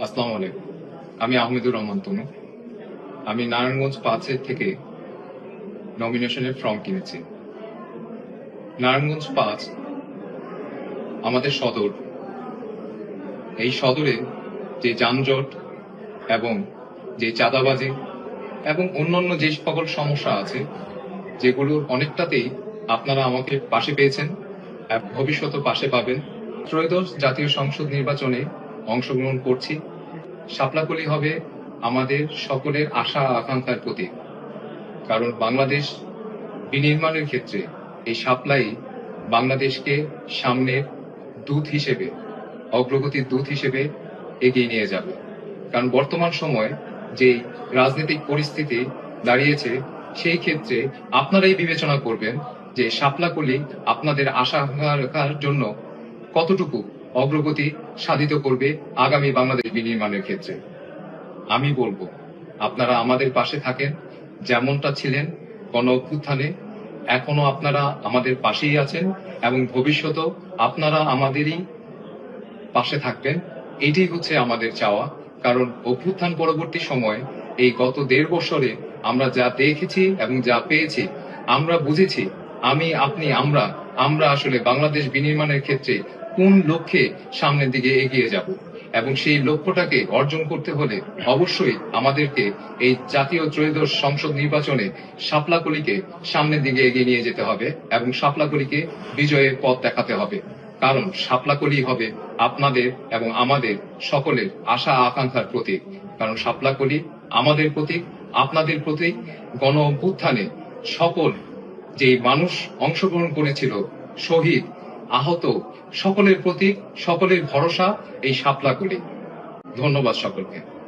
আসসালামু আলাইকুম। আমি আহমেদুর রহমান তনু। আমি নারায়ণগঞ্জ পাঁচের থেকে নমিনেশনের ফর্ম কিনেছি। নারায়ণগঞ্জ পাঁচ, আমাদের সদর। এই সদরে যে যানজট এবং যে চাঁদাবাজি এবং অন্যান্য যে সকল সমস্যা আছে, যেগুলোর অনেকটাতেই আপনারা আমাকে পাশে পেয়েছেন ভবিষ্যতে পাশে পাবেন। ত্রয়োদশ জাতীয় সংসদ নির্বাচনে অংশগ্রহণ করছি। শাপলাকলি হবে আমাদের সকলের আশা আকাঙ্ক্ষার প্রতীক। কারণ বাংলাদেশ বিনির্মাণের ক্ষেত্রে এই শাপলাই বাংলাদেশকে সামনের দূত হিসেবে, অগ্রগতির দূত হিসেবে এগিয়ে নিয়ে যাবে। কারণ বর্তমান সময় যে রাজনৈতিক পরিস্থিতি দাঁড়িয়েছে, সেই ক্ষেত্রে আপনারাই বিবেচনা করবেন যে শাপলাকলি আপনাদের আশা আকাঙ্ক্ষার জন্য কতটুকু অগ্রগতি সাধিত করবে আগামী বাংলাদেশ বিনির্মাণের ক্ষেত্রে। আমি বলব, আপনারা আমাদের পাশে থাকেন, যেমনটা ছিলেন গণ অভ্যুত্থানে, এখনও আপনারা আমাদের পাশেই আছেন এবং ভবিষ্যতেও আপনারা আমাদেরই পাশে থাকবেন। এটাই হচ্ছে আমাদের চাওয়া, কারণ অভ্যুত্থান পরবর্তী সময় এই গত দেড় বছরে আমরা যা দেখেছি এবং যা পেয়েছি, আমরা বুঝেছি, আমি, আপনি, আমরা আমরা আসলে বাংলাদেশ বিনির্মাণের ক্ষেত্রে কোন লক্ষ্যে সামনের দিকে এগিয়ে যাব? এবং সেই লক্ষ্যটাকে অর্জন করতে হলে অবশ্যই আমাদেরকে এই জাতীয় ত্রয়োদশ সংসদ নির্বাচনে শাপলাকলিকে সামনের দিকে এগিয়ে নিয়ে যেতে হবে এবং শাপলাকলিকে বিজয়ের পথ দেখাতে হবে। কারণ শাপলাকলি হবে আপনাদের এবং আমাদের সকলের আশা আকাঙ্ক্ষার প্রতীক। কারণ শাপলাকলি আমাদের প্রতীক, আপনাদের প্রতীক গণ অভ্যুত্থানে সকল যে মানুষ অংশগ্রহণ করেছিল, শহীদ আহত। সকলের প্রতীক সকলের ভরসা এই শাপলা শাপলাকলি ধন্যবাদ সকলকে।